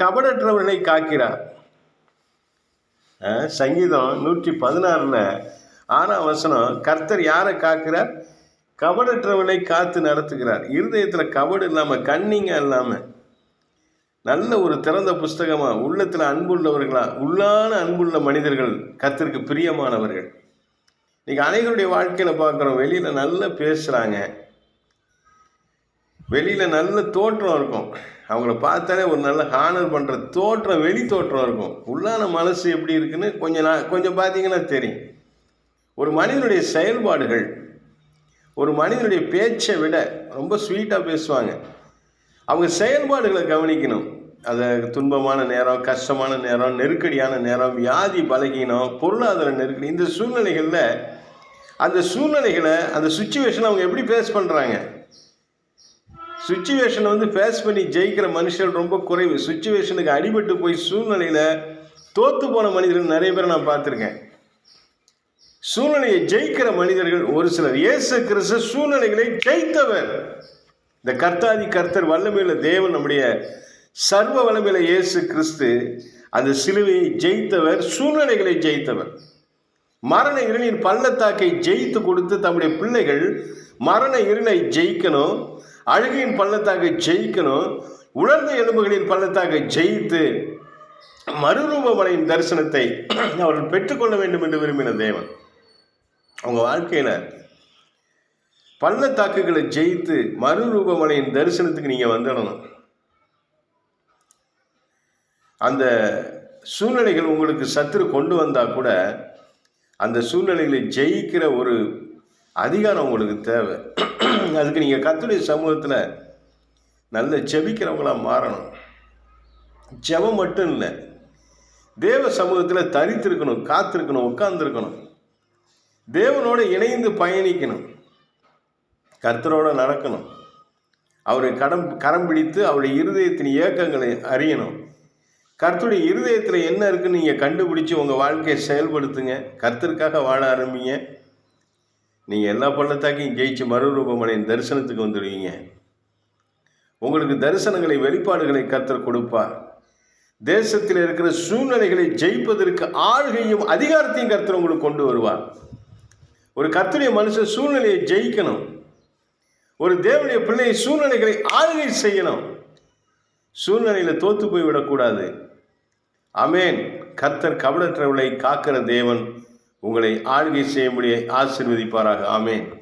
கபடற்றவர்களை காக்கிறார். சங்கீதம் நூற்றி பதினாறில் ஆறாம் வசனம் கர்த்தர் யாரை காக்கிறார்? கபடற்றவர்களை காத்து நடத்துகிறார். இருதயத்தில் கபடு இல்லாமல் கண்ணிங்க இல்லாமல் நல்ல ஒரு திறந்த புஸ்தகமாக உள்ளத்தில் அன்புள்ளவர்களா உள்ளான அன்புள்ள மனிதர்கள் கத்திற்கு பிரியமானவர்கள். இன்னைக்கு அனைவருடைய வாழ்க்கையில் பார்க்குறோம் வெளியில் நல்லா பேசுகிறாங்க வெளியில் நல்ல தோற்றம் இருக்கும். அவங்கள பார்த்தாலே ஒரு நல்ல ஹானர் பண்ணுற தோற்றம் வெளி தோற்றம் இருக்கும். உள்ளான மனசு எப்படி இருக்குன்னு கொஞ்சம் நான் கொஞ்சம் பார்த்தீங்கன்னா தெரியும். ஒரு மனிதனுடைய செயல்பாடுகள் ஒரு மனிதனுடைய பேச்சை விட ரொம்ப ஸ்வீட்டாக பேசுவாங்க. அவங்க செயல்பாடுகளை கவனிக்கணும். அது துன்பமான நேரம் கஷ்டமான நேரம் நெருக்கடியான நேரம் வியாதி பலகீனம் பொருளாதார நெருக்கடி இந்த சூழ்நிலைகளில் அந்த சூழ்நிலைகளை அந்த சுச்சுவேஷனை அவங்க எப்படி ஃபேஸ் பண்ணுறாங்க சுச்சுவேஷனை வந்து ஃபேஸ் பண்ணி ஜெயிக்கிற மனுஷர்கள் ரொம்ப குறைவு. சுச்சுவேஷனுக்கு அடிபட்டு போய் சூழ்நிலையில் தோற்று போன மனிதர்கள் நிறைய பேரை நான் பார்த்துருக்கேன். சூழ்நிலையை ஜெயிக்கிற மனிதர்கள் ஒரு சிலர். இயேசு கிறிஸ்து சூழ்நிலைகளை ஜெயித்தவர். இந்த கர்த்தாதி கர்த்தர் வல்லமையில தேவன் நம்முடைய சர்வ வல்லமையில இயேசு கிறிஸ்து அந்த சிலுவையை ஜெயித்தவர் சூழ்நிலைகளை ஜெயித்தவர். மரண இருளின் பள்ளத்தாக்கை ஜெயித்து கொடுத்து தம்முடைய பிள்ளைகள் மரண இருளை ஜெயிக்கணும். அழுகையின் பள்ளத்தாக்கை ஜெயிக்கணும் உலர்ந்த எலும்புகளின் பள்ளத்தாக்கை ஜெயித்து மறுரூபமலையின் தரிசனத்தை அவர்கள் பெற்றுக்கொள்ள வேண்டும் என்று விரும்பின தேவன். அவங்க வாழ்க்கையில் பள்ளத்தாக்குகளை ஜெயித்து மறுரூபமலையின் தரிசனத்துக்கு நீங்கள் வந்துடணும். அந்த சூழ்நிலைகள் உங்களுக்கு சத்துரு கொண்டு வந்தால் கூட அந்த சூழ்நிலைகளை ஜெயிக்கிற ஒரு அதிகாரம் உங்களுக்கு தேவை. அதுக்கு நீங்கள் கத்துடைய சமூகத்தில் நல்ல ஜெபிக்கிறவங்களா மாறணும். ஜெபம் மட்டும் இல்லை. தேவ சமூகத்தில் தரித்திருக்கணும் காத்திருக்கணும் உட்கார்ந்துருக்கணும். தேவனோடு இணைந்து பயணிக்கணும். கர்த்தரோடு நடக்கணும். அவரை கடம் கரம் பிடித்து அவருடைய இருதயத்தின் இயக்கங்களை அறியணும். கர்த்தருடைய இருதயத்தில் என்ன இருக்குன்னு நீங்கள் கண்டுபிடிச்சி உங்கள் வாழ்க்கையை செயல்படுத்துங்க. கர்த்தருக்காக வாழ ஆரம்பிங்க. நீங்கள் எல்லா பள்ளத்தாக்கையும் ஜெயிச்சு மறுரூபமடையின் தரிசனத்துக்கு வந்துடுவீங்க உங்களுக்கு தரிசனங்களை வெளிப்பாடுகளை கத்தர் கொடுப்பார். தேசத்தில் இருக்கிற சூழ்நிலைகளை ஜெயிப்பதற்கு ஆழ்கையும் அதிகாரத்தையும் கர்த்தர் உங்களுக்கு கொண்டு வருவார். ஒரு கர்த்தருடைய மனுஷன் சூழ்நிலையை ஜெயிக்கணும். ஒரு தேவனுடைய பிள்ளையை சூழ்நிலைகளை ஆளுகை செய்யணும். சூழ்நிலையில் தோத்து போய் விடக்கூடாது அமேன் கர்த்தர் கபடற்றவளை காக்கிற தேவன் உங்களை ஆளுகை செய்யும்படி ஆசீர்வதிப்பாராக. ஆமேன்.